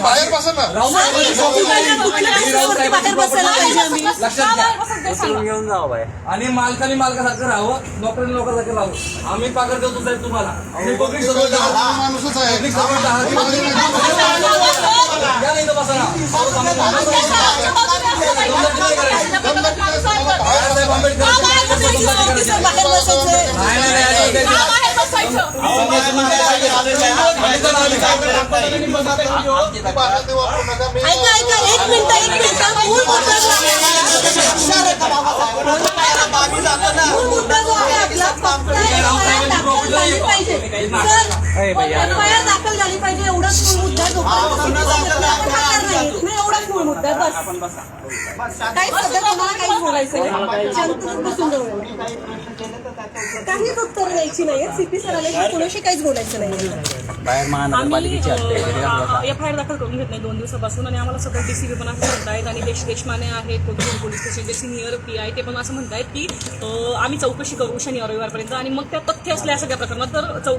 बाहेर बसा ना. घेऊन जावं आणि मालकाने मालकासारखं राहावं नोकरीने नोकरासारखं राहावं आम्ही पगार देतो साहेब तुम्हाला आणि पब्लिक. माणूसच आहे. या नाही बसा ना. ऐका ऐका एक मिनिट एक मिनिट मूळ मुद्दा जो आहे मूळ मुद्दा जो आहे आपला फक्त दाखल झाली पाहिजे दाखल झाली पाहिजे एवढाच मूळ मुद्दा जो नाही, एवढाच बस. काही सध्या तुम्हाला काहीच बोलायचं नाही. शांत बसून जाऊ काहीच उत्तर द्यायची नाही. सीपी सरांना कोणाशी काहीच बोलायचं नाही. बाहेर महानगरपालिकेची. एफ आय आर दाखल करून घेत नाही दोन दिवसापासून आणि आम्हाला सगळं डीसीबी पण असं म्हणतायत आणि देश देशमाने आहेत कोथरूड पोलीस स्टेशनचे सिनियर पी आय ते पण असं म्हणतायत की आम्ही चौकशी करू शनिवार रविवारपर्यंत आणि मग त्या तथ्य असल्या सगळ्या प्रकरणात तर चौ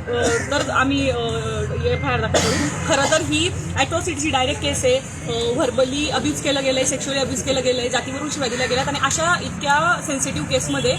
तर आम्ही एफ आय आर दाखल करू. खरं तर ही ॲट्रॉसिटीची डायरेक्ट केस आहे. व्हर्बली अब्यूज केलं गेलंय सेक्शुअली अब्यूज केलं गेलंय जातीवरून शिवाय दिल्या गेल्यात. आणि अशा इतक्या सेन्सिटिव्ह केसमध्ये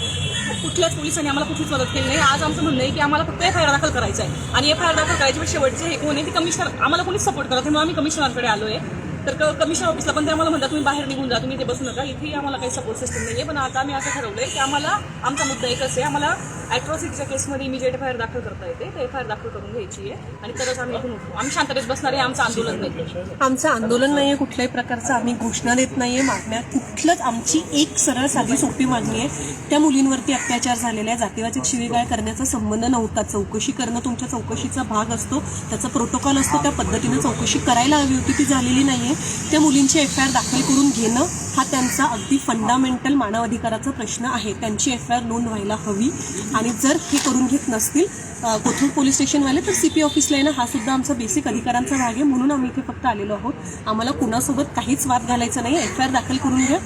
कुठल्याच पोलिसांनी आम्हाला कुठलीच मदत केली नाही. आज आमचं म्हणणं आहे की आम्हाला फक्त एफ आय आर दाखल करायचं आहे आणि एफ आय आर दाखल करायची पण शेवटचे हे कोण आहे ते कमिशनर आम्हाला कोणीच सपोर्ट करत नाही. म्हणून आम्ही कमिशनरकडे आलो आहे तर क- कमिशनर ऑफिसला पण ते आम्हाला म्हणतात तुम्ही बाहेर निघून जा तुम्ही ते बसू नका इथेही आम्हाला काही सपोर्ट सिस्टम नाही आहे पण आता आम्ही असं ठरवलं आहे की आम्हाला आमचा मुद्दा एकच आहे आम्हाला ॲट्रॉसिटीच्या केसमध्ये इमिजिएट एफ आय आर दाखल करता येते ते एफ आय आर दाखल करून घ्यायची आहे आणि तरच आम्ही इथून उठू. आम्ही शांततेत बसणार आहे आमचं आंदोलन नाही. आमचं आंदोलन नाही आहे कुठल्याही प्रकारचं आम्ही घोषणा देत नाही आहे मागण्या कुठलंच आमची एक सरळ साधी सोपी मागणी आहे. त्या मुलींवरती अत्याचार झालेला आहे जातीवाचक शिवीगाळ करण्याचा संबंध नव्हता. चौकशी करणं तुमच्या चौकशीचा भाग असतो त्याचा प्रोटोकॉल असतो त्या पद्धतीनं चौकशी करायला हवी होती ती झालेली नाही आहे. त्या मुलींची एफ आय आर दाखल करून घेणं हा त्यांचा अगदी फंडामेंटल मानवाधिकाराचा प्रश्न आहे. त्यांची एफ आय आर नोंद व्हायला हवी. आणि जर हे करून घेत नसतील कोथरूड पोलीस स्टेशनवाले तर सीपी ऑफिसला येणं हा सुद्धा आमचा बेसिक अधिकारांचा भाग आहे. म्हणून आम्ही इथे फक्त आलेलो आहोत. आम्हाला कुणासोबत काहीच वाद घालायचा नाही एफ आय आर दाखल करून घ्या.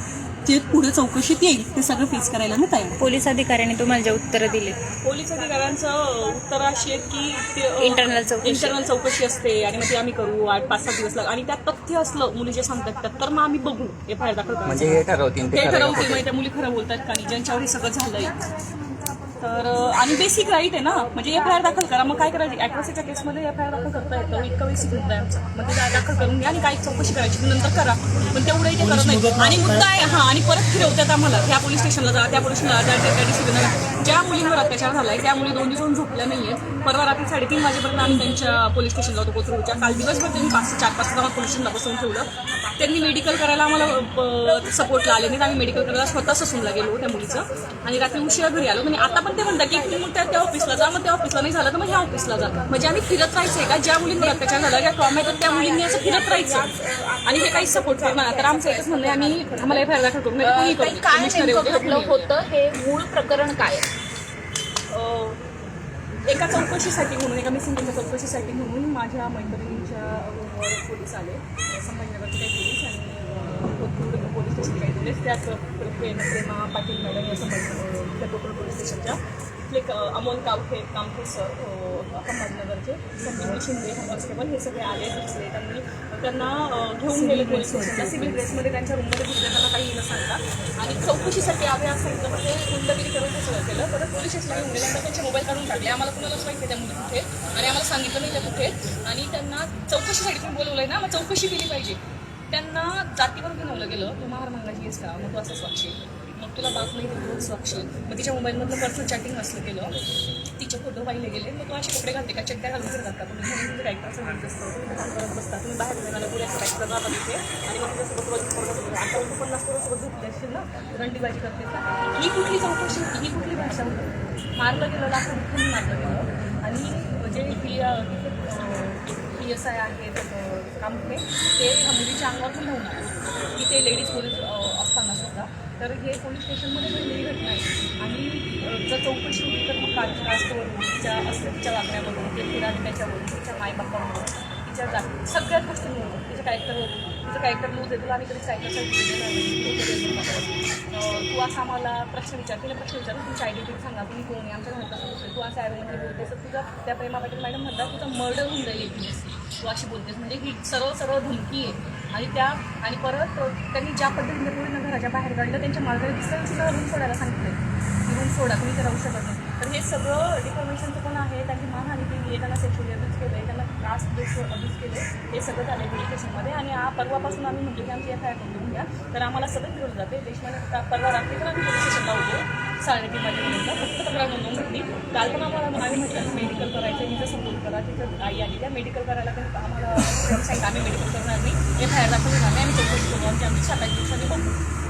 जे पुढे चौकशीत येईल ते सगळं फेस करायला आम्ही तयार. पोलीस अधिकाऱ्यांनी तुम्हाला जे उत्तरं दिली पोलीस अधिकाऱ्यांचं उत्तर अशी आहेत की ते, चौकशी. इंटरनल चौकशी असते आणि मग ती आम्ही करू आठ पाच सात दिवस लाग आणि त्यात तथ्य असलं मुली जे सांगतात त्यात तर मग आम्ही बघू एफ आय आर दाखल करायचं. म्हणजे हे ठरवतील ते हे खरं ठरवतील म्हणजे त्या मुली खरं बोलतात का नाही ज्यांच्यावर हे सगळं झालंय तर आणि बेसिक राईट आहे ना म्हणजे एफ आय आर दाखल करा मग काय करायचं अॅट्रॉसिटीच्या केसमध्ये एफ आय आर दाखल करता येतं इतका बेसिक मुद्दा आहे आमचा मग ते दाखल करून घ्या आणि काही चौकशी करायची ती नंतर करा पण तेवढंही ते करत नाही आणि मुद्दा आहे हा आणि परत फिरवतात आम्हाला त्या पोलीस स्टेशनला जा त्या पोलीस स्टेशनला जा त्या डिसिप्लिनला. ज्या मुलींवर अत्याचार झालाय त्या मुली दोन दिवस झोपल्या नाहीये परवा रात्री साडेतीन वाजेपर्यंत आम्ही त्यांच्या पोलीस स्टेशनला होतो कोथरूडच्या. काल दिवसभर त्यांनी पाच चार पाच तास पोलीस स्टेशनला बसवून ठेवलं. त्यांनी मेडिकल करायला आम्हाला सपोर्टला आले नाही आम्ही मेडिकल करायला स्वतः ससूनला गेलो त्या मुलीचं. आणि रात्री उशिरा घरी आलो. म्हणजे आता पण ते म्हणतात की तुम्ही त्या त्या ऑफिसला जा मग त्या ऑफिसला नाही झालं तर मग ह्या ऑफिसला जा. म्हणजे आम्ही फिरत राहायचंय का? ज्या मुलींवर अत्याचार झाला ज्या ट्रॉमा येतात त्या मुलींनी असं फिरत राहायचं. आणि हे काही सपोर्ट करणार तर आमचं एकच म्हणणं आहे आम्ही आम्हाला नाही तर कोणी करू. काय. होतं? हे मूळ प्रकरण काय एका चौकशीसाठी म्हणून एका मिसिंगच्या चौकशीसाठी म्हणून माझ्या मैत्रिणींच्या रूमवर पोलीस आले. संभाजीनगरचे काही पोलीस आणि कोथरूड पोलीस स्टेशन काही पोलीस. त्यात प्रेम प्रेमा पाटील मॅडम या संभाजी कोथरूड पोलीस स्टेशनच्या क- अमोल कावखे कामखे सर अं, अहमदनगरचे संजीवनी शिंदे कॉन्स्टेबल हे सगळे आले दिसले त्यांनी. त्यांना घेऊन गेले पोलीस स्टेशनला. सिव्हिल ड्रेसमध्ये त्यांच्या रूममध्ये घेतले त्यांना काही न सांगता. आणि चौकशीसाठी आवे असं सांगितलं पण ते गुंडगिरी करून ते सगळं केलं. परत पोलीस स्टेशनला येऊन गेल्यानंतर त्यांचे मोबाईल काढून टाकले. आम्हाला कुणालाच माहिती त्या मुली कुठे. आणि आम्हाला सांगितलं नाही त्या कुठे. आणि त्यांना चौकशीसाठी तुम्ही बोलवलंय ना मग चौकशी केली पाहिजे. त्यांना जातीवर बनवलं गेलं. तू महार मंगाची आहेस का? मग तू असं स्वाक्षी मग तुला बाप नाही देतो स्वाक्षी मग तिच्या मोबाईलमधलं पर्सनल चॅटिंग असलं केलं. तिचे फोटो पाहिले गेले. मग तू असे कपडे घालते का? चड्ड्या घालून फिरतात का तुम्ही म्हणून तुम्ही रायटरचं म्हणत असतो. तुम्ही काम करत बसता तुम्ही बाहेर जाणार निघाला पुऱ्याचं रायटर जातात तिथे आणि मग तुझ्यासोबत रोज पोरगं- आता तू पन्नास पोरासोबत झोपली असशील ना? रंडीबाजी करते का? ही कुठली चौकशी होती? ही कुठली भाषा होती? मारलं गेलं लाखो दुःखांनी मारलं गेलं. आणि जे ही पी एस आय आहेत काम ते ह्या मुलीच्या अंगावर पण की ते लेडीज पोलीस तर हे पोलीस स्टेशनमध्ये घडलेली घटना आहे आणि जर चौकशी होती तर मग कास्ट कास्टवरून तिच्या असं वागण्यावरून ते फिराड त्याच्यावरून तिच्या मायबापावरून तिच्या जाती सगळ्याच गोष्टींवर कॅरेक्टर कॅरेक्टरवर तिचं कॅरेक्टर लूज आहे तुला आम्ही कधी सायकल तू असा आम्हाला प्रश्न विचार. तिला प्रश्न विचार. तुमची आयडेंटिटी सांगा. तुम्ही कोण आहे? आमच्या घरात कसं तू असं ॲरोमध्ये बोलतेस तर तुझा त्या प्रेमा पाटील मॅडम म्हणतात तुझं मर्डर होऊन जाईल एक दिवस. तू अशी बोलतेस. म्हणजे ही सरळ सरळ धमकी आहे. आणि त्या आणि परत त्यांनी ज्या पद्धतीने पूर्ण घराच्या बाहेर काढलं त्यांच्या मार्गाला दिसतं सुद्धा रूम सोडायला सांगितलं की रूम सोडा. तुम्ही राहू शकत नाही. तर हे सगळं डिफॉर्मेशनचं पण आहे. त्यांची मानहानी केली आहे त्यांना सेक्शुअल केलं आहे त्यांना कास्ट बेस अब्यूज केले हे सगळं झालं आहे पोलीस आणि हा परवापासून आम्ही म्हणतो की आमची एफ आय आर करून घ्या. तर आम्हाला सतत फिरवलं जाते. देशमध्ये परवा रात्री तर आम्ही पोलीस स्टेशनला होतो. साडेतीनमध्ये वाजेपर्यंत फक्त तक्रार नोंदवून घेतली काल पण आम्हाला आम्ही म्हटलं मेडिकल करायचं तिथं सपोर्ट करा. तिथं आई आली त्या मेडिकल करायला पण आम्हाला सांगितलं आम्ही मेडिकल करणार नाही एफ आय आर दाखवून होणार आम्ही चौकशी करू आमची आमची सात दिवसांनी बघू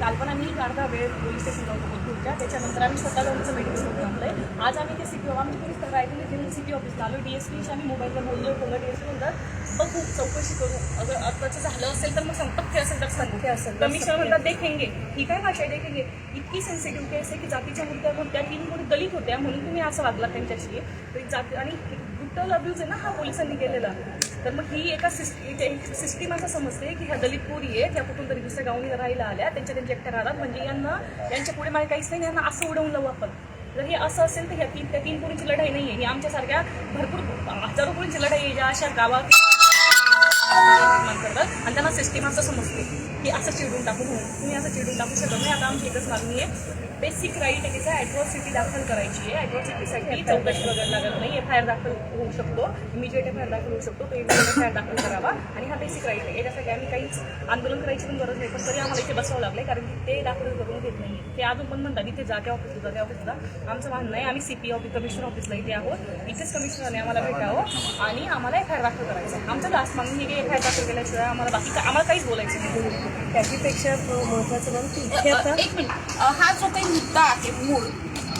काल पण आम्ही अर्धा वेळ पोलीस स्टेशनला होतो कोथरूडच्या त्याच्यानंतर आम्ही स्वतः जाऊन मेडिकल करून आणलंय आज आम्ही ते सिटी आम्ही पोलीस तर रायगड जिल्हा सिटी ऑफिसला आलो. डी एस पीशी आम्ही मोबाईलवर बोललो बोललो डी एस पी म्हणतात बघू चौकशी करू. अगर आत्ताचं झालं असेल तर मग तथ्य असेल तर सांगते असेल कमिशनर म्हणतात देखेंगे. ही काय भाषा आहे? देखेंगे. इतकी सेन्सिटिव्ह केस आहे की जातीच्या मुद्द्यावर त्या तीन कोणी दलित होत्या म्हणून तुम्ही असं वागला त्यांच्याशी. तर जाती आणि ब्रुटल अब्यूज आहे ना हा पोलिसांनी केलेला. तर मग ही एका सिस्टीम असं समजते की ह्या दलित पोरी आहेत ह्या कुठून तरी दुसऱ्या गावनी राहायला आल्या त्यांच्या त्यांच्या एकट्या राहतात म्हणजे यांना यांच्या पुढे मला काहीच नाही यांना असं उडवून लावू आपण. जर हे असं असेल तर ह्या तीन त्या तीन पोरींची लढाई नाही आहे ही आमच्यासारख्या भरपूर हजारो पोरींची लढाई आहे ज्या अशा गावात निर्माण करतात आणि त्यांना सिस्टीम असं समजते की असं चिडून टाकू म्हणून. तुम्ही असं चिडून टाकू शकत नाही. आता आमची एकच मागणी आहे. बेसिक राईट आहे तिचा ॲट्रॉसिटी दाखल करायची आहे. ॲट्रॉसिटीसाठी चौकशी वगैरे लागत नाही. एफ आय आर दाखल होऊ शकतो. इमिजिएट एफ आय आर दाखल होऊ शकतो. तो इमिजिएट एफ आय आर दाखल करावा. आणि हा बेसिक राईट आहे. याच्यासाठी आम्ही काहीच आंदोलन करायची पण गरज नाही. पण तरी आम्हाला इथे बसावं लागलं कारण की ते दाखल करून घेत नाही ते अजून पण म्हणतात इथे जा त्या ऑफिसला त्या ऑफिसला आमचं म्हणणं आहे आम्ही सी पी ऑफिस कमिशनर ऑफिसला इथे आहोत. इथेच कमिशनरने आम्हाला भेटावं आणि आम्हाला एफ आय आर दाखल करायचं आमचं लास्ट मागणी हे एफ आय आर दाखल केल्याशिवाय आम्हाला बाकी आम्हाला काहीच बोलायचं नाही. त्याच्यापेक्षा महत्वाचं मॅम की इथे आता एक मिनिट. हा जो काही मुद्दा आहे मूळ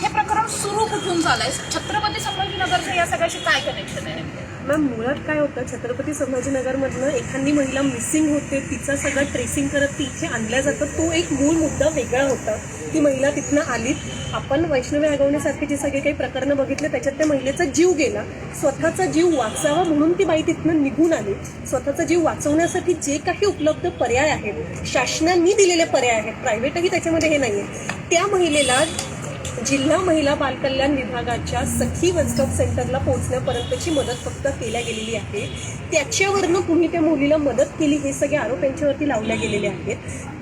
हे प्रकरण सुरू कुठून झालंय? छत्रपती संभाजीनगरचं या सगळ्याशी काय कनेक्शन आहे? मॅम मुळात काय होतं छत्रपती संभाजीनगरमधनं एखादी महिला मिसिंग होते तिचं सगळं ट्रेसिंग करत ती इथे आणल्या जातं. तो एक मूळ मुद्दा वेगळा होता. ती महिला तिथनं आलीत. आपण वैष्णवी आगवण्यासारखे जे सगळे काही प्रकरणं बघितले त्याच्यात त्या महिलेचा जीव गेला. स्वतःचा जीव वाचावा म्हणून ती बाई तिथनं निघून आली. स्वतःचा जीव वाचवण्यासाठी जे काही उपलब्ध पर्याय आहेत शासनांनी दिलेले पर्याय आहेत प्रायव्हेटही त्याच्यामध्ये हे नाही आहे त्या महिलेला जिल्हा महिला बालकल्याण विभागाच्या सखी वन स्टॉप सेंटरला पोहोचण्यापर्यंतची मदत फक्त केल्या गेलेली आहे. त्याच्यावरनं तुम्ही त्या मुलीला मदत केली हे सगळे आरोप यांच्यावरती लावल्या गेलेले आहेत.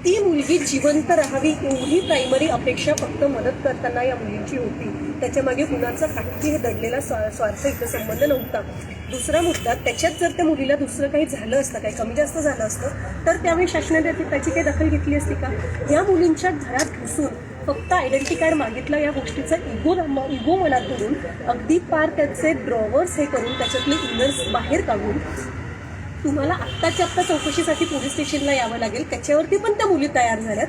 ती मुलगी जिवंत राहावी एवढी प्रायमरी अपेक्षा फक्त मदत करताना या मुलींची होती. त्याच्यामागे कुणाचा काहीही दडलेला स्वा स्वार्थ इथं संबंध नव्हता. दुसरा मुद्दा त्याच्यात जर त्या मुलीला दुसरं काही झालं असतं काही कमी जास्त झालं असतं तर त्यावेळी शासनाने त्याची काही दखल घेतली असती का? या मुलींच्या घरात घुसून फक्त आयडेंटिटी कार्ड मागितलं या गोष्टीचा इगो इगो मनात धरून अगदी पार त्याचे ड्रॉवर्स हे करून त्याच्यातले इनर्स बाहेर काढून तुम्हाला आत्ताच्या आत्ता चौकशीसाठी पोलीस स्टेशनला यावं लागेल. त्याच्यावरती पण त्या मुली तयार झाल्यात.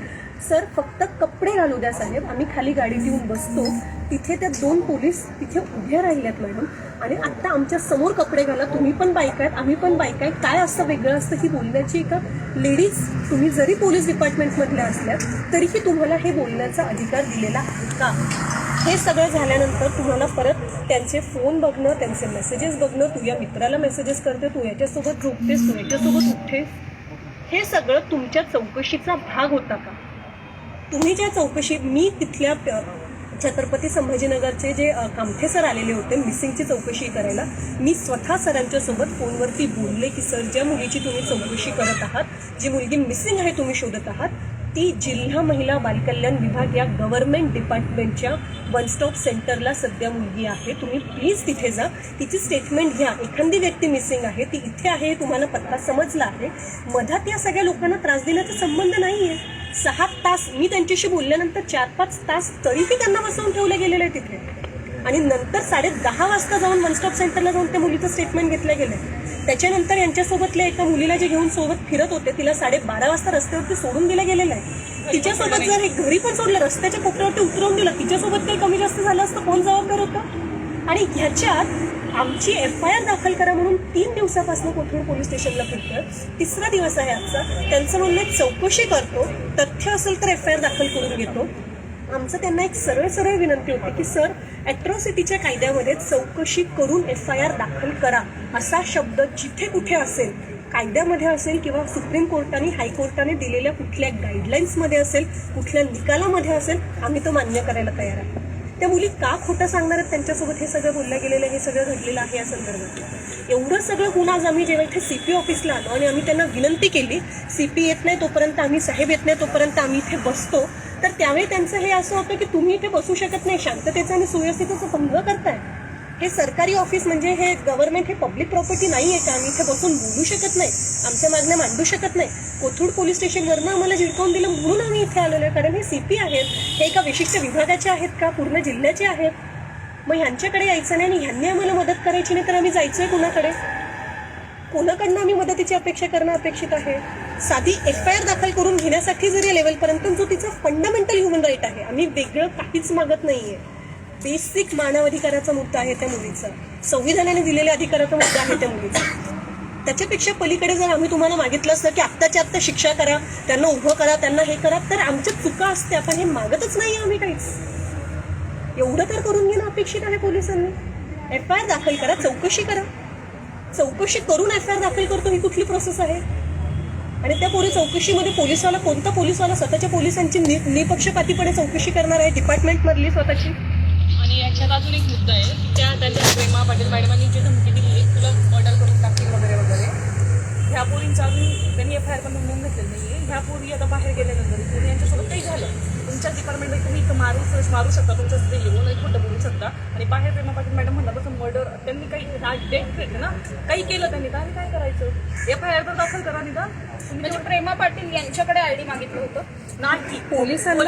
सर फक्त कपडे घालू द्या साहेब. आम्ही खाली गाडी घेऊन बसतो. तिथे त्या दोन पोलीस तिथे उभ्या राहिल्यात मॅडम. आणि आत्ता आमच्यासमोर कपडे घाला तुम्ही पण बाईक आहेत आम्ही पण बाईक आहे काय असं वेगळं असतं ही बोलण्याची एका लेडीज तुम्ही जरी पोलीस डिपार्टमेंटमधल्या असल्यात तरीही तुम्हाला हे बोलण्याचा अधिकार दिलेला आहे का? हे सगळं झाल्यानंतर तुम्हाला परत त्यांचे फोन बघणं त्यांचे मेसेजेस बघणं तू या मित्राला मेसेजेस करते तू याच्यासोबत झोपतेस तू याच्यासोबत उठतेस. हे सगळं तुमच्या चौकशीचा भाग होता का? तुम्ही ज्या चौकशी मी तिथल्या छत्रपती संभाजीनगरचे जे कामठे सर आलेले होते मिसिंगची चौकशी करायला मी स्वतः सरांच्या सोबत फोनवरती बोलले की सर ज्या मुलीची तुम्ही चौकशी करत आहात जी मुलगी मिसिंग आहे तुम्ही शोधत आहात ती जिल्हा महिला बालकल्याण विभाग या गव्हर्नमेंट डिपार्टमेंटच्या वन स्टॉप सेंटरला सध्या मुलगी आहे. तुम्ही प्लीज तिथे जा. तिची स्टेटमेंट घ्या. एखादी व्यक्ती मिसिंग आहे ती इथे आहे तुम्हाला पत्ता समजला आहे. मधात या सगळ्या लोकांना त्रास देण्याचा संबंध नाही आहे सहा तास मी त्यांच्याशी बोलल्यानंतर चार पाच तास तरीही त्यांना बसवून ठेवले गेलेले आहे तिथे आणि नंतर साडे दहा वाजता जाऊन वन स्टॉप सेंटरला जाऊन त्या मुलीचं स्टेटमेंट घेतलं गेलं त्याच्यानंतर यांच्यासोबतल्या एका मुलीला जे घेऊन सोबत फिरत होते तिला साडे बारा वाजता रस्त्यावरती सोडून दिलं गेलेलं आहे. तिच्यासोबत जर हे घरी पण सोडलं रस्त्याच्या कोपऱ्यावरती उतरवून दिलं तिच्यासोबत काही कमी जास्त झालं असतं कोण जबाबदार होतं? आणि ह्याच्यात आमची एफ आय आर दाखल करा म्हणून तीन दिवसापासून कोथरूड पोलीस स्टेशनला फिरतोय तिसरा दिवस आहे आजचा. त्यांचं म्हणणं चौकशी करतो. तथ्य असेल तर एफ आय आर दाखल करून घेतो. आमचं त्यांना एक सरळ सरळ विनंती होती की सर ॲट्रॉसिटीच्या कायद्यामध्ये चौकशी करून एफ आय आर दाखल करा. असा शब्द जिथे कुठे असेल कायद्यामध्ये असेल किंवा सुप्रीम कोर्टाने हायकोर्टाने दिलेल्या कुठल्या गाईडलाईन्समध्ये असेल कुठल्या निकालामध्ये असेल आम्ही तो मान्य करायला तयार आहे. त्या मुली का खोटं सांगणार आहेत? त्यांच्यासोबत हे सगळं बोललं गेलेलं हे सगळं घडलेलं आहे या संदर्भात एवढं सगळं होऊन आज आम्ही जेव्हा इथे सीपी ऑफिसला आलो आणि आम्ही त्यांना विनंती केली सी पी येत नाही तोपर्यंत आम्ही साहेब येत नाही तोपर्यंत आम्ही इथे बसतो. तर त्यावेळी त्यांचं हे असं होतं की तुम्ही इथे बसू शकत नाही शांततेचं आणि सुव्यवस्थेचा भंग करताय. हे सरकारी ऑफिस म्हणजे हे गव्हर्नमेंट हे पब्लिक प्रॉपर्टी नाही आहे का? आम्ही इथे बसून बोलू शकत नाही. आमच्या मागण्या मांडू शकत नाही. कोथरूड पोलीस स्टेशनवरनं आम्हाला झिडकावून दिलं म्हणून आम्ही इथे आलेलो आहे. कारण हे सीपी आहेत. हे एका विशिष्ट विभागाचे आहेत का? पूर्ण जिल्ह्याचे आहेत. मग ह्यांच्याकडे यायचं नाही आणि ह्यांनी आम्हाला मदत करायची नाही तर आम्ही जायचंय कुणाकडे? कोणाकडनं आम्ही मदतीची अपेक्षा करणं अपेक्षित आहे? साधी एफ आय आर दाखल करून घेण्यासाठी जरी या लेवलपर्यंत जो तिचा फंडामेंटल ह्युमन राईट आहे आम्ही वेगळं काहीच मागत नाही आहे बेसिक मानवाधिकाराचा मुद्दा आहे त्या मुलीचा. संविधानाने दिलेल्या अधिकाराचा मुद्दा आहे त्या मुलीचा. त्याच्यापेक्षा पलीकडे जर आम्ही तुम्हाला मागितलं असतं की आत्ताच्या आत्ता शिक्षा करा त्यांना उभं करा त्यांना हे करा तर आमच्या चुका असते. आपण हे मागतच नाही आम्ही काहीच. एवढं तर करून घेणं अपेक्षित आहे पोलिसांनी. एफ आय आर दाखल करा चौकशी करा. चौकशी करून एफ आय आर दाखल करतो ही कुठली प्रोसेस आहे? आणि त्या पोलीस चौकशीमध्ये पोलिसवाला कोणता पोलिसवाला स्वतःच्या पोलिसांची नि- निपक्षपातीपणे चौकशी करणार आहे? डिपार्टमेंटमधली स्वतःची? आणि याच्यात अजून एक मुद्दा आहे. की त्या त्यांच्या प्रेमा पाटील मॅडमांनी जी धमकी दिली आहे तुला मर्डर करून टाकतील वगैरे वगैरे ह्या पोरींचा अजून त्यांनी एफ आय आर पण नोंदवून घेतलेलं नाही आहे ह्या पोरी आता बाहेर गेल्यानंतर कोणी यांच्यासोबत काही झालं? तुमच्या डिपार्टमेंटमध्ये तुम्ही इथं मारू मारू शकता तुमच्या स्त्री येऊन एक खोटं बोलू शकता. आणि बाहेर प्रेमा पाटील मॅडम म्हणल्यापासून मर्डर त्यांनी काही डेट घेतलं ना? काही केलं त्यांनी तर आम्ही काय करायचं? एफ आय आर तर दाखल करा निदान. म्हणजे प्रेमा पाटील यांच्याकडे आयडी मागितलं होतं? नाही. पोलिसांना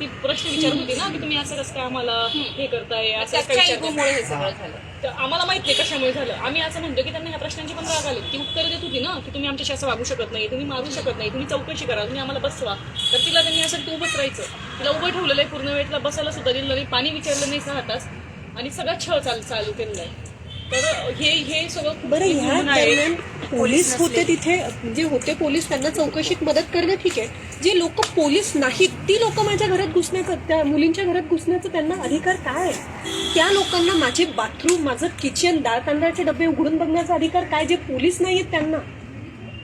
ते प्रश्न विचारत होती ना की तुम्ही असं कसं काय आम्हाला हे करताय असं? हे सगळं झालं. तर आम्हाला माहीत नाही कशामुळे झालं. आम्ही असं म्हणतो की त्यांना ह्या प्रश्नांची पण राग आली. ती उत्तर देत होती ना की तुम्ही आमच्याशी असं वागू शकत नाही तुम्ही मारू शकत नाही तुम्ही चौकशी करा तुम्ही आम्हाला बसवा. तर तिला त्यांनी असं तू उभंच राहायचं. तिला उभं ठेवलेलं आहे पूर्ण वेळ तिला बसायला सुद्धा दिलं नाही पाणी विचारलं नाही सहा तास. आणि सगळा छळ चाल चालू केलेला आहे. तर हे हे सगळं बरं ह्या. दरम्यान पोलीस होते तिथे जे होते पोलीस त्यांना चौकशीत मदत करणं ठीक आहे. जे लोक पोलीस नाहीत ती लोक माझ्या घरात घुसण्याचं त्या मुलींच्या घरात घुसण्याचा त्यांना अधिकार काय? आहे त्या लोकांना माझे बाथरूम माझं किचन डाळ तांदळाचे डबे उघडून बघण्याचा अधिकार काय? जे पोलीस नाहीत त्यांना.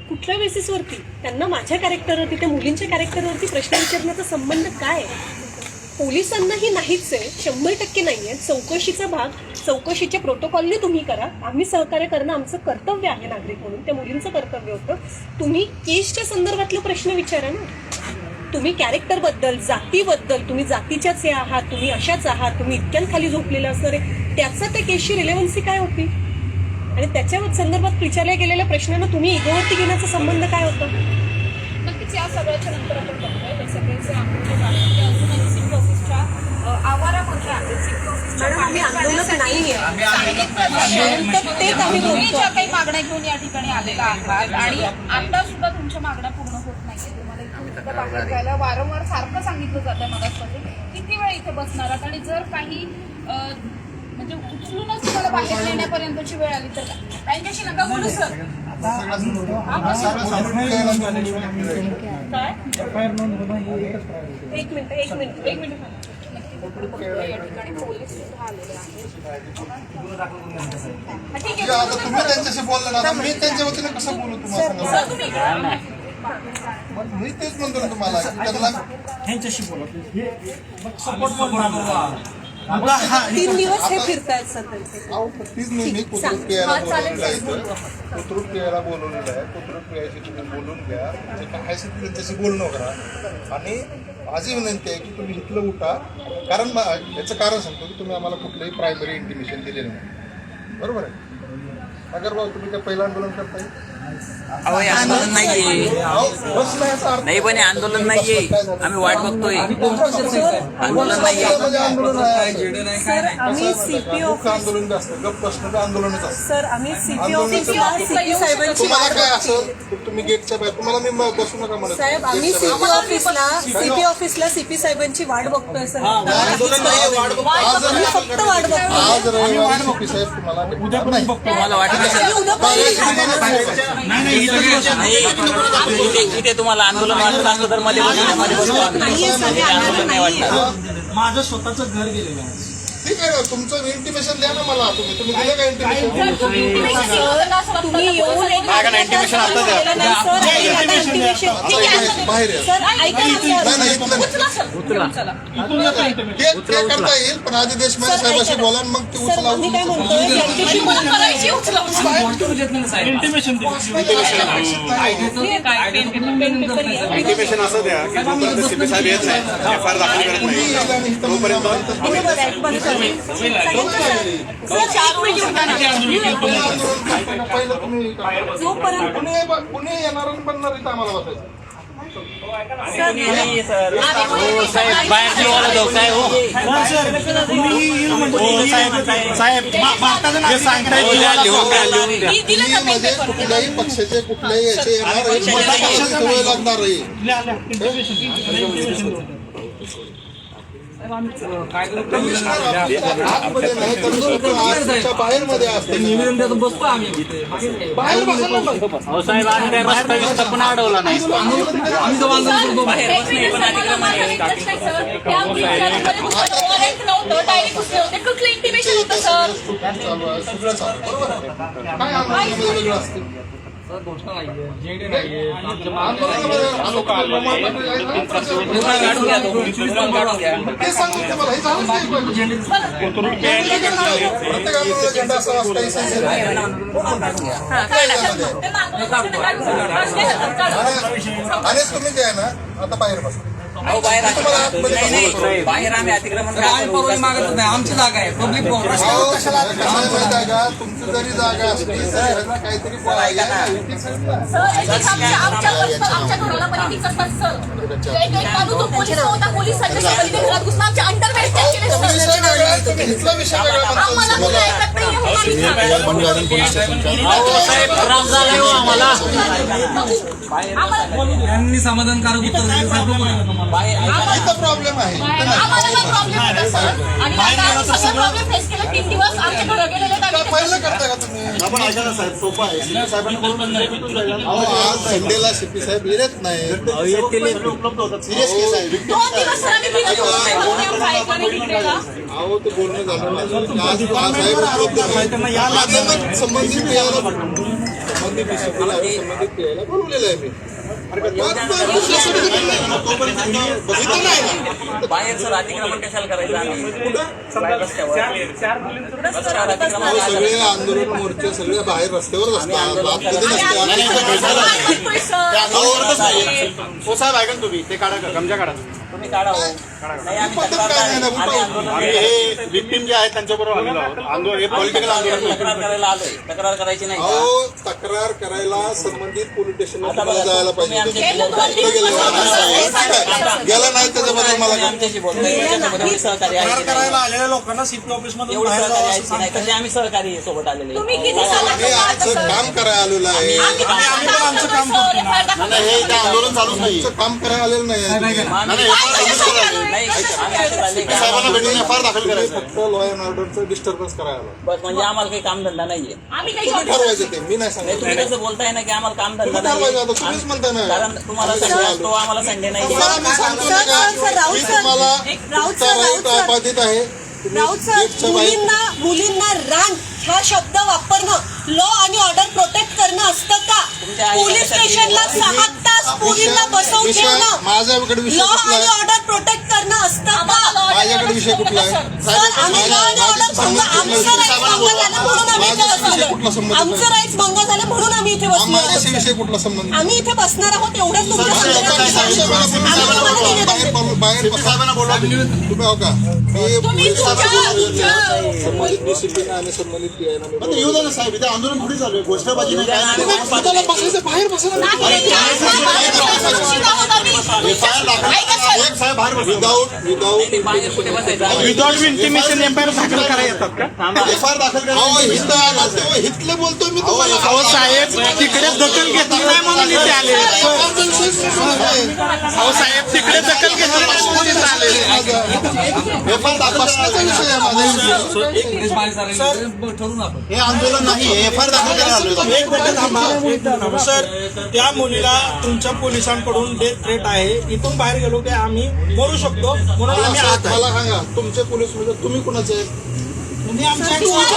कुठल्या बेसिसवरती त्यांना माझ्या कॅरेक्टरवरती त्या मुलींच्या कॅरेक्टरवरती प्रश्न विचारण्याचा संबंध काय? आहे पोलिसांनाही नाहीच आहे शंभर टक्के नाही आहे चौकशीचा भाग चौकशीच्या प्रोटोकॉलने तुम्ही करा. आम्ही सहकार्य करणं आमचं कर्तव्य आहे नागरिक म्हणून. त्या मुलींचं कर्तव्य होतं. तुम्ही केसच्या संदर्भातले प्रश्न विचारा ना. तुम्ही कॅरेक्टरबद्दल जातीबद्दल तुम्ही जातीच्याच हे आहात तुम्ही अशाच आहात तुम्ही इतक्यांखाली झोपलेलं असणारे त्याचा त्या केसची रिलेव्हन्सी काय होती? आणि त्याच्या संदर्भात विचारल्या गेलेल्या प्रश्नांना तुम्ही इगोवरती घेण्याचा संबंध काय होता? नक्कीच या सगळ्याच्या नंतर आपण बघतोय. सगळ्यांचे आंदोलन आहे ते अजूनही सिव्हिल ऑफिसच्या ऑफिसच्या आम्ही तुम्ही ज्या काही मागण्या घेऊन या ठिकाणी आलेला आहात आणि आता सुद्धा तुमच्या मागण्या पूर्ण होत नाहीये तुम्हाला इथून सुद्धा बाहेर जायला वारंवार सारखं सांगितलं जातं मगासपासून किती वेळ इथे बसणार आहात? आणि जर काही म्हणजे उचलूनच तुम्हाला बाहेर नेण्यापर्यंतची वेळ आली तर काय? त्यांच्याशी नका बोलू सर. काय एक मिनिट एक मिनिट एक मिनिट थांबा. नक्की आपण बघतोय या ठिकाणी पोलीस सुद्धा आलेले आहेत ठीक आहे आता तुम्ही त्यांच्याशी बोलला ना आता मी त्यांच्या वतीने कसं बोलू तुम्हाला सांगा? सर, तुम्ही इकडे मग मी तेच म्हणतो ना तुम्हाला की त्यांना ह्यांच्याशी बोला. हे सपोर्ट पण मागवा तीन दिवस हे फिरतायत तीच मी मी बोलवलेलं आहे इथं. बोलवलेलं आहे. कुत्रूट प्यायची तुम्ही बोलून घ्या. जे काय ते त्यांच्याशी बोलणं करा. आणि माझी विनंती आहे की तुम्ही इथलं उठा. कारण मा- याचं कारण सांगतो की तुम्ही आम्हाला कुठलंही प्रायमरी इंटिमेशन दिलेलं नाही. बरोबर आहे? अगर भाऊ तुम्ही काय पहिलं आंदोलन करताय? अहो हे आंदोलन नाहीये. नाही पण हे आंदोलन नाहीये. आम्ही वाट बघतोय. आंदोलन नाहीये. आंदोलन आहे. सर आम्ही सीपी ऑफिस सर आम्ही सीपी साहेबांची वाट बघतोय. तुम्ही गेटच्या बाहेर तुम्हाला मी म- बसू नका म्हणत. साहेब आम्ही सीपी. ऑफिसला सीपी ऑफिसला सीपी साहेबांची वाट बघतोय सर. आंदोलन नाही, वाट बघतो. आज आम्ही फक्त वाट बघतो आज रविवारी सीपी साहेब तुम्हाला उद्या पण बघतो तुम्हाला वाटत नाही इथं तुम्हाला आंदोलन वाटत असलं तर मध्ये बसू मध्ये बसू हे आंदोलन नाही वाटणार माझं स्वतःचं घर गेलेलं आहे ठीक आहे ना तुमचं इंटिमेशन द्या ना मला. तुम्ही तुम्ही दिलं का इंटिमेशन तुम्ही येऊन एक इंटिमेशन आता द्या. बाहेर या. नाही नाही इथलं नाही. ते ते करता येईल पण आधी देशमुख साहेबाशी बोला आणि मग ते उचला मी काय यांच्याशी Intimation. इंटिमेशन असं द्या की जोपर्यंत सीपी साहेब येत नाही एफ आय आर दाखल करत नाही. तोपर्यंत इथे बघा, एक बंद करा. पुणे पुणे येणार बनणार इथं आम्हाला बसायचं. कुठल्याही पक्षाचे कुठल्याही याचे येणार लागणार आहे बाहेर मध्ये असते निवेदन बसतो आम्ही बाहेर आम्ही इंटिमेशन होतं सर चालू आहे, काय आंदोलनामध्ये घोषणा नाहीये जेडी नाहीये आमच्या ते आहे ना आता बाहेर बसा. अहो बाहेर तुम्हाला आतमध्ये नाही बसवलं. नाही बाहेर आम्ही अतिक्रमण आम्ही करायचं परवानगी मागत नाही आमची जागा आहे पब्लिक अहो, कसं आहे माहिती आहे का तुमची जरी जागा असली तरी ह्याला काहीतरी ऐका ना. आमच्या घराला पॉलिटिक्स असतात सर एक एक माणूस तो पोलीस होता पोलिसांच्या शाळेमध्ये घरात घुसला आमच्या अंडरवेअर चेक केले तो विषय सर वेगळा आहे, तुम्ही इथला विषय वेगळा आम्हाला म्हणता. मुलं ऐकत नाही म्हणून आम्ही सांगतो. यांनी समाधानकारक उत्तर दिले तुम्हाला. इथं प्रॉब्लेम आहे नाही. आम्हाला काय प्रॉब्लेम होता सर आणि आता आम्ही सगळं प्रॉब्लेम फेस केला तीन दिवस आमच्या घरं गेलेले आहेत. काय आम्ही पहिलं करता का तुम्ही आपण ऐका ना साहेब सोपं आहे सीपी साहेबांना बोलून भेटून जाईल ना. अहो, आज संडेला शिपी साहेब येत नाही सगळे उपलब्ध होतात सिरियस केस आहे दोन दिवस सर आम्ही फिरत होतो. पुण्याहून रायगड इकडेला. अहो ते बोलणं झालं नाही. आज आज साहेब उपलब्ध नाही. आज मग संबंधित यायला संबंधित यायला बोलवलेलं आहे मी मग दुसऱ्या समितीत नाही. इथं नाही ना. बाहेर सर अतिक्रमण कशाला करायचं रस्त्यावर रस्त्यावर सगळे? आंदोलन मोर्चे सगळे बाहेर रस्त्यावरच असतात. हो साहेब ऐका तुम्ही ते काढा गमजा काढा तुम्ही काढा हो. ना, हे विक्टीम जे आहेत त्यांच्याबरोबर आलेलो आहोत आंदोलन हे पॉलिटिकल आंदोलन नाही. तक्रार करायला आलोय तक्रार करायची नाही का? अहो तक्रार करायला संबंधित पोलीस स्टेशनला तुम्हाला जायला तुम्ही पाहिजे आमच्याशी बोलताय. कुठं गेले? गेला नाही त्याच्याबद्दल मला तुम्ही काय आमच्याशी बोलताय आहे की नाही? आलेल्या लोकांना सीपी ऑफिस मधून एवढं बाहेर सहकार्य जावं आहे असं की नाही तसे आम्ही सहकारी सोबत आलेले तुम्ही किती? काम करायला आलेलो आहे आम्ही पण आमचं काम करतोय, सर. नाही, नाही, हे इथे आंदोलन चालूच नाही आमचं काम करायला आलेलं नाही आहे. हे पण आम्ही साहेबांना भेटून एफ आय आर दाखल तुम्ही करायचं. फक्त लॉ अँड ऑर्डरचं डिस्टर्बन्स करायला. बस म्हणजे आम्हाला काही कामधंदा नाहीये. आम्ही काही तुम्ही करतो. ठरवायचं ते मी नाही तुम्ही कसं बोलताय ना की आम्हाला कामधंदा तुम्ही ठरवायचं आता तुम्हीच म्हणताय ना. कारण तुम्हाला संडे असतो आम्हाला संडे नाही तुम्हाला मी सांगतो ना सर, सर, सर, का राऊत मी सर. तुम्हाला राऊत सर, उत्तर राऊत सर. बाधित आहे. तुम्ही राऊत सर गेटच्या बाहेर मुलींना मुलींना रान हा शब्द वापरणं लॉ आणि ऑर्डर प्रोटेक्ट करणं असतं का? आई पोलीस स्टेशनला सहा तास मुलींना बसवून विषय ठेवणं. माझ्याकडे विषय लॉ कुठला आणि आहे? ऑर्डर प्रोटेक्ट करणं असतं आम्हाला का law and माझ्याकडे विषय कुठला आहे सर आम्ही लॉ आणि ऑर्डर भंग आमचं राईट्स भंग झालं म्हणून आम्ही इथे माझ्याशी विषय कुठला बसलो संबंध आमचं राईट्स भंग झालं म्हणून आम्ही इथे बसलो माझ्याशी आहोत. विषय कुठला संबंध आम्ही इथे बसणार आहोत एवढंच तुमच्या संदर्भात आम्ही तुम्हाला निवेदन बाहेर देतो. बाहेर सीपी साहेबांना बोलवा तुम्ही हो का मी तुम्ही पोलीस तुमच्या तुमच्या संबंधित डिसिप्लिन आणि संबंधित पीआयला मी आता येऊ द्या ना साहेब इथे आंदोलन चालू आहे घोषणाबाजी नाही काय नाही. बाहेर. नाही, नाही, बाहेर बाहेर without intimation F I R दाखल करा येतात का एफ आर दाखल बोलतोय मी तुम्हाला अहो साहेब तिकडे दखल घेतली नाही म्हणून इथे आले. अहो साहेब तिकडे दखल घेतली नाही म्हणून इथे आले एफ आर दाखल विषय हे आंदोलन नाही एफ आर दाखल करायला सर त्या मुलीला तुमच्या पोलिसांकडून डेथ थ्रेट आहे इथून बाहेर गेलो की आम्ही मरू शकतो म्हणून मला आम्ही आत आहे. मला सांगा तुमचे पोलीस म्हणजे तुम्ही कुणाचे आहेत? तुम्ही आमच्या तुम्हाला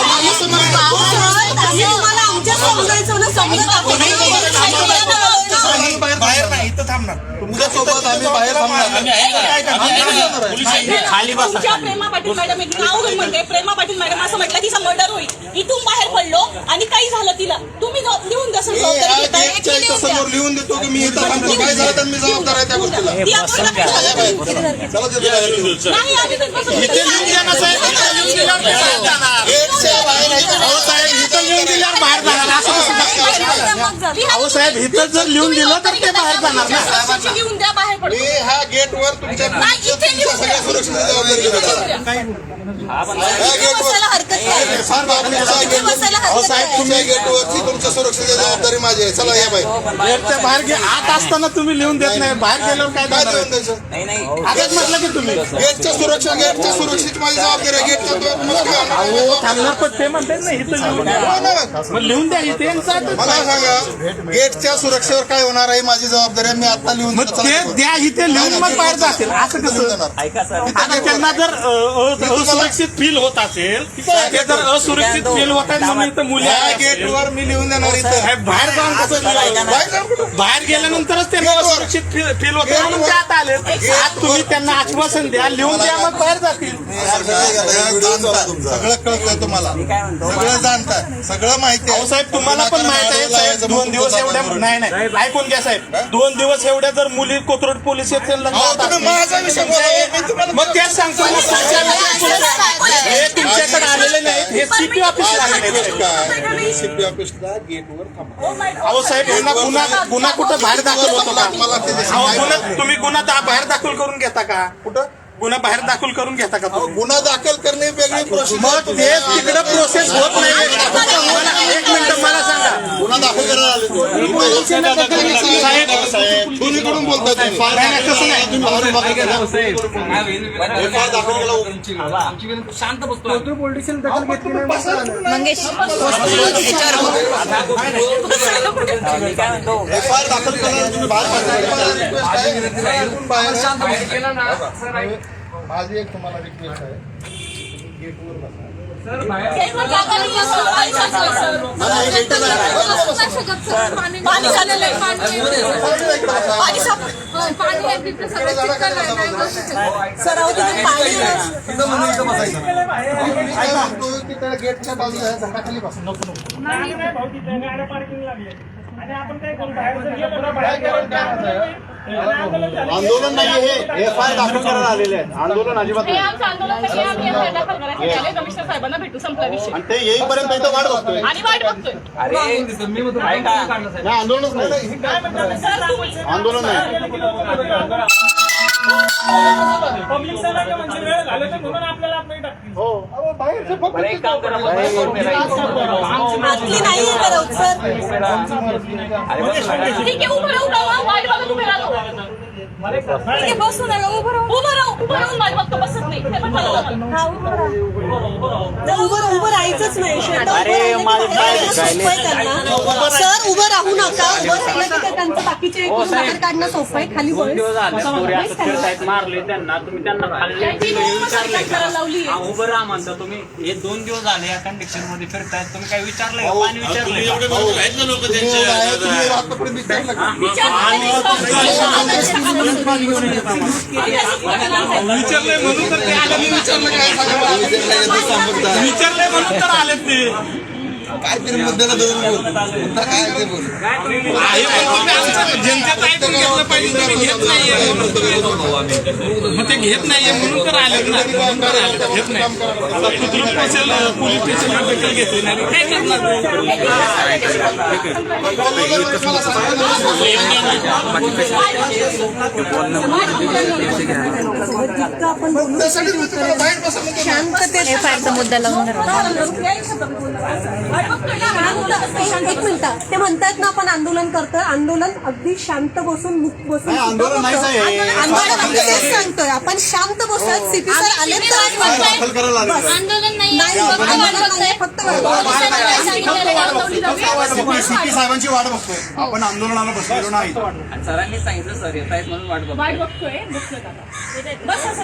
आमच्या समजायचं ना समजत बाहेर नाही इथं थांबणार. तुमच्यासोबत आम्ही बाहेर थांबणार. खाली तुमच्या प्रेमा पाटील मॅडम एक नाव घेऊन म्हणते प्रेमा पाटील मॅडम असं म्हटलं तिचा मर्डर होईल. इथून बाहेर पडलो आणि काही झालं तिला. तुम्ही लिहून द्या सर जबाबदारी. समोर लिहून देतो की मी इथं थांबतो. काय झालं तर मी जबाबदार आहे त्या गोष्टीला? ती? चला बाहेर घेऊन. नाही आम्ही तिथपासून गेटच्या बाहेर आहे का? अहो साहेब, इथं लिहून दिल्यावर बाहेर जाणार. असं कसं? अहो साहेब इथं जर लिहून दिलं तर ते बाहेर जाणार ना लिहून द्या बाहेर मी ह्या गेटवर तुमच्या नाही, इथे तुमच्या लिहून सगळ्या द्या. सुरक्षेची जबाबदारी घेणार ह्या गेटवर बसायला हरकत नाही. फार बाबतीत आहे इथे गेट. बसायला अहो हरकत साहेब नाही. तुमच्या गेटवरची तुमच्या सुरक्षेची जबाबदारी माझी आहे. चला या बाई. गेटच्या बाहेर गे- आत असताना तुम्ही लिहून देत नाही. बाहेर गेल्यावर काय काय देणार? देऊन द्यायचं? म्हटलं की तुम्ही. गेटच्या सुरक्षा गेटच्या सुरक्षेची माझी जबाबदारी आहे. गेटच्या तो- काय? हो थांबणार पण ते म्हणतात ना इथं लिहून द्या. हो. मग लिहून द्या इथे आणि. मला सांगा गेटच्या सुरक्षेवर काय होणार आहे? माझी जबाबदारी आहे मी आता लिहून मग देतो. ते चला. द्या इथे लिहून मग बाहेर जातील असं कसं. आता त्यांना जर अ, अ, असुरक्षित फील होत असेल ते जर असुरक्षित फील होत आहेत म्हणून इथं मुली ह्या आहेत. गेटवर मी लिहून देणार इथं. साहेब, बाहेर जाऊन कसं लिहावं? बाहेर जाऊन कुठं? बाहेर गेल्यानंतरच त्यांना असुरक्षित फील होतं. म्हणून ते आता आले. आज तुम्ही त्यांना आश्वासन द्या लिहून द्या मग बाहेर जातील. सगळं कळतंय तुम्हाला. सगळं जाणताय सगळं माहिती आहे. साहेब तुम्हाला पण माहीत आहे. साहेब दोन दिवस एवढ्या नाही नाही. ऐकून घ्या साहेब. दोन दिवस एवढ्या जर मुली कोथरूड पोलीस स्टेशनला माझा विषय बोला, मग तेच सांगतो हे तुमच्याकडे आलेले नाहीत हे सीपी ऑफिसला आलेले आहेत काय सीपी ऑफिसला गेटवर थांबा. अहो साहेब गुन्हा गुन्हा गुन्हा कुठं बाहेर दाखल होतो का? मला ते दिसत अहो नाही. गुन्हा तुम्ही गुन्हा दा- बाहेर दाखल करून घेता का? कुठं? गुन्हा बाहेर दाखल करून घेता का तुम्ही? गुन्हा दाखल करणे वेगळी मग ते तिकडं प्रोसेस होत नाही. एक मिनिट मला सांगा. गुन्हा दाखल करायला आले साहेब दोन्हीकडून बोलताय? तुम्ही. नाही, नाही, तसं नाही. तुम्ही बाहेरून बघा. एफआयआर दाखल केला? आमची विनंती शांत बसतो मंगेश आर दाखल तुम्ही बाहेर बघा. बाहेर शांत बसतो. माझी एक तुम्हाला रिक्वेस्ट आहे. गेटवर बसा. गेटवर जागा नाही आहे, सर. पाणी साचलंय, सर. पाणी साचलंय. पाणी साप- सर अहो तुम्ही पाणी इथं म्हणून इथं बसायचं मी काय म्हणतो की त्या गेटच्या बाजूला या झाडाखाली बसा नको नको आंदोलन नाही हे एफ आय दाखल करायला आलेले आहेत. आंदोलन अजिबात हे नाही. आमचं आंदोलन नाही, हे आम्ही एफआयआर दाखल करायसाठी आले. कमिशनर साहेबांना भेटू. संपला विषय. आणि ते येईपर्यंत इथं वाट बघतोय. आणि वाट बघतोय. अरे मी म्हणतो काढलं साहेब नाही आंदोलनच नाही. सर तुम्ही आंदोलन नाही. आतली नाही आहे करत सर ठीक आहे उभं राहू राहू वाट बघत उभे राहू ठीक आहे बसून राहा. उभं राहू उभं राहू. उभं राहून वाट बघतो बसत नाही. ते पण मला जमलं. हा उभं राहा. नाही, उभं उभं राहायचंच सर उभं राहू नका. उभं राहिलं की ते त्यांचं बाकीचे बाहेर काढणं सोपं आहे खाली बस. त्यांना. मारले त्यांना. तुम्ही त्यांना खाल्ले त्यांची नोंद सरकार करायला लावली हा, उभं राहा म्हणता तुम्ही. हे दोन दिवस झाले या कंडिक्शनमध्ये फिरतायत. तुम्ही काय विचारलंय? पाणी विचारलंय का? तुम्ही तुम्ही? विचारलंय म्हणून तर ते आले. विचारलंय म्हणून तर आले ते. काहीतरी मुद्द्याला धरून बोल. मुद्दा काय ते बोल. जनतेचं ऐकून घेतलं पाहिजे. तुम्ही घेत नाहीये मग ते घेत नाहीये म्हणून तर आले ना. म्हणून तर आले. घेत नाही. आता पोचेल पोलीस स्टेशनला दखल घेतली नाही काय करणार? आरचा मुद्दा लावून धरा एक मिनिट. ते म्हणतायत ना आपण आंदोलन करतोय. आंदोलन अगदी शांत बसून मुक्त बसून नाही, आंदोलन. आंदोलन आम्ही तेच सांगतोय आपण शांत बसूयात. सीपी सर आले तर दाखल करायला. आंदोलन नाही नाही आंदोलन नाहीये, फक्त पोलिसांनी काय साहेबांची वाट बघतोय. आपण आंदोलनाला बसलेलो नाही. सरांनी सांगितलं सर येत आहेत म्हणून वाट बघतो वाट बघतोय बस असं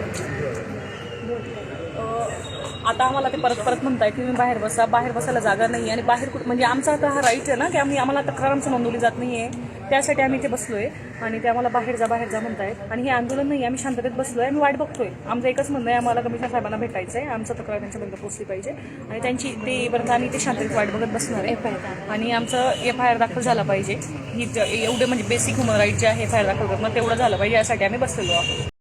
आता आम्हाला ते परत परत म्हणताय की तुम्ही बाहेर बसा बाहेर बसायला जागा नाही आणि बाहेर कुठं म्हणजे आमचा आता हा राईट आहे ना की आम्ही आम्हाला तक्रार आमचं नोंदवली जात नाही आहे त्यासाठी आम्ही इथे बसलोय आणि ते आम्हाला बाहेर जा बाहेर जा म्हणतायत. आणि हे आंदोलन नाही आम्ही शांततेत बसलोय आम्ही वाट बघतोय. आमचं एकच म्हणणं आहे आम्हाला कमिशनर साहेबांना भेटायचं आहे आमचं तक्रार त्यांच्यापर्यंत पोहोचली पाहिजे. आणि त्यांची तेपर्यंत आम्ही ते शांततेत वाट बघत बसणार आहे. आणि आमचं एफ आय आर दाखल झाला पाहिजे. ही एवढे म्हणजे बेसिक ह्युमन राईट जे आहे एफ आय आर दाखल करणं तेवढं झालं पाहिजे यासाठी आम्ही बसलेलो आहोत.